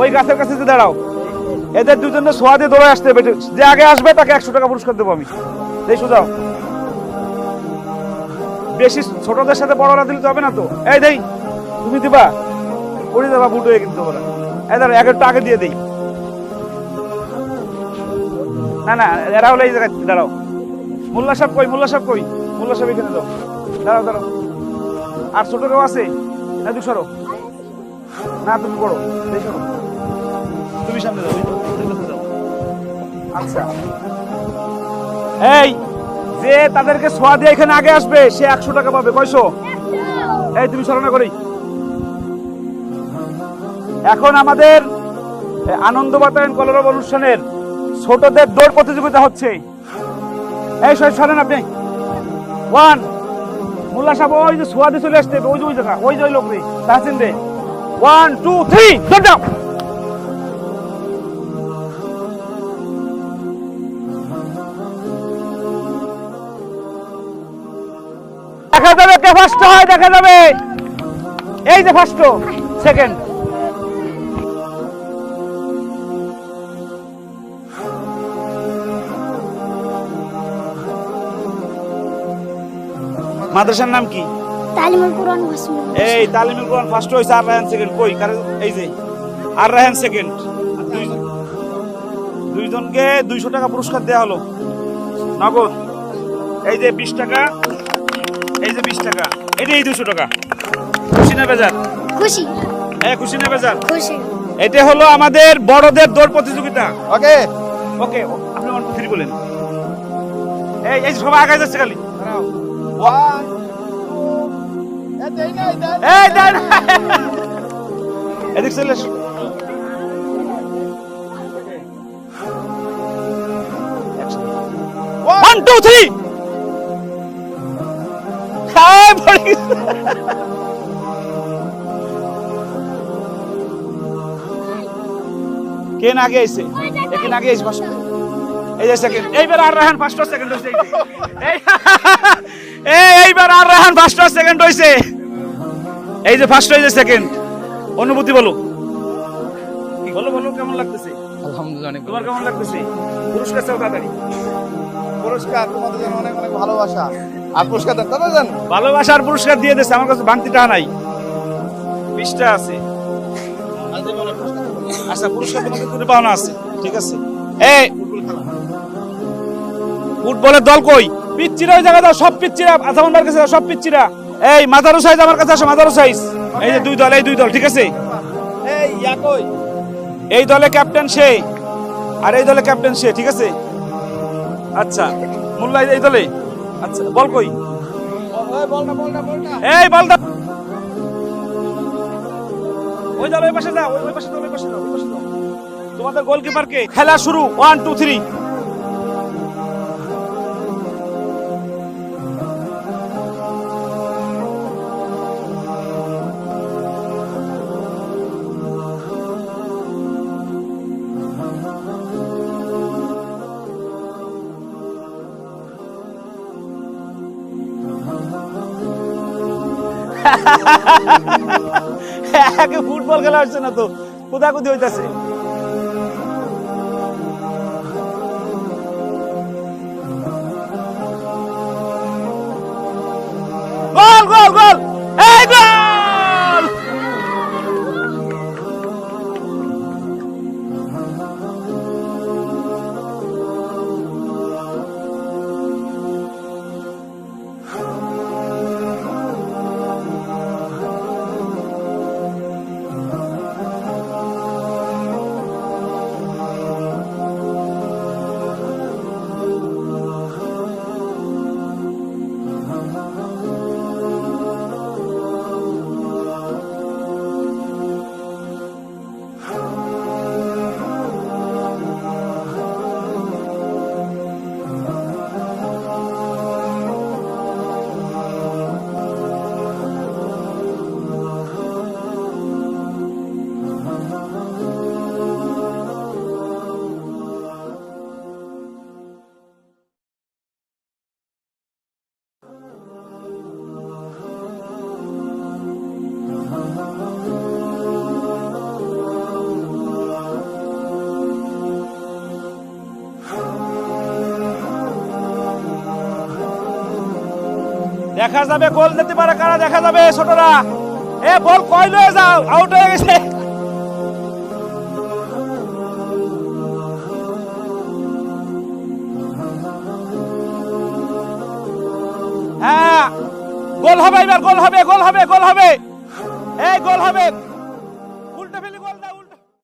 ওই গাছের কাছে যে দাঁড়াও। এদের দুজনে সোয়া দিয়ে দৌড়ে আসতে হবে। যে আগে আসবে তাকে একশো টাকা পুরস্কার দেবো আমি। এই সোজাও বেশি ছোটদের সাথে বড়রা দিলে তো হবে না তো। এই দেই, তুমি দিবা? পড়ে দেবা বুট হয়ে কিন্তু ওরা এই দাঁড়া এক একটু আগে দিয়ে দেই। না না, এরা হলো এই জায়গায় দাঁড়াও। মোল্লা সাহেব কই, মোল্লা সাহেব কই? মোল্লা সাহেব এখানে দাও দাঁড়াও দাঁড়াও। আর ছোট কেউ আছে? না সরো। না, তুমি এই সরো। তুমি সামনে যাও। আচ্ছা। এই যে তাদেরকে সোয়া দিয়ে এখানে আগে আসবে সে একশো টাকা পাবে কয়শো? এই তুমি সরনা করি এখন আমাদের আনন্দ বাতায়ন কলরব অনুষ্ঠানের ছোটদের দৌড় প্রতিযোগিতা হচ্ছে। এই সব সরেন আপনি। ওয়ান মোল্লা সাহেব ওই যে সোয়াদে চলে আসতে ওই যে ওই জায়গা ওই যে ওই লোক রে তাহসিন দে। ওয়ান টু থ্রি দৌড় ফার্স্ট হয় দেখা যাবে। এই যে ফার্স্ট সেকেন্ড মাদ্রাসার নাম কি? তালিমুল কোরআন এই তালিমুল কোরআন ফার্স্ট হইছে আর রাহান সেকেন্ড কই? কার এই যে। আর রাহান সেকেন্ড দুইজনকে দুইশো টাকা পুরস্কার দেওয়া হলো। নগদ। এই যে বিশ টাকা। এই যে বিশ টাকা এটা এই দুশো টাকা। খুশি না বেজার? খুশি। হ্যাঁ খুশি না বেজার? খুশি। এটা হলো আমাদের বড়দের দৌড় প্রতিযোগিতা। ওকে। ওকে আপনি টু থ্রি বলেন। এই এই সবাই আগে যাচ্ছে খালি। ওয়ান এই এদিক চলে এসো। ওয়ান টু খায় পড়ে গেছে। কে না ফার্স্ট এই যে সেকেন্ড এইবার আর রাহান ফার্স্ট সেকেন্ড হইছে। এই যে। এই এই এইবার আর রাহান ফার্স্ট সেকেন্ড হইছে। এই যে ফার্স্ট হয়েছে সেকেন্ড অনুভূতি বলো। বলো বলো কেমন লাগতেছে? আলহামদুলিল্লাহ অনেক তোমার কেমন লাগতেছে? পুরস্কার চাও তাড়াতাড়ি। পুরস্কার তোমাদের জন্য অনেক অনেক ভালোবাসা। আর পুরস্কার ভালোবাসার পুরস্কার দিয়ে দিচ্ছে আমার কাছে ভাঙতি টাকা নাই। বিশটা আছে। আচ্ছা পুরস্কার তোমাকে তুমি পাওনা আছে ঠিক আছে? এই ফুটবলের দল কই? পিচ্চিরা ওই জায়গা দাও সব পিচ্চিরা কাছে সব পিচ্চিরা। এই মাদারু সাইজ আমার কাছে আসো মাদারু সাইজ। এই যে দুই দল এই দুই দল ঠিক আছে? এই ইয়া কই? এই দলে ক্যাপ্টেন সে আর এই দলে ক্যাপ্টেন সে ঠিক আছে? আচ্ছা মোল্লা এই দলে? আচ্ছা বল কই? এই বল দা ওই দল ওই পাশে যা ওই পাশে ওই পাশে ওই পাশে তোমাদের গোলকিপার কে? খেলা শুরু ওয়ান টু থ্রি একে ফুটবল খেলা হচ্ছে না তো? কোদাকুদি হইতাছে। গোল গোল গোল! দেখা যাবে, গোল দিতে পারে কারা? দেখা যাবে ছোটরা। এ, বল কই লয়ে যাও? আউট হয়ে গেছে। হ্যাঁ গোল হবে এবার, গোল হবে গোল হবে গোল হবে। এই, গোল হবে।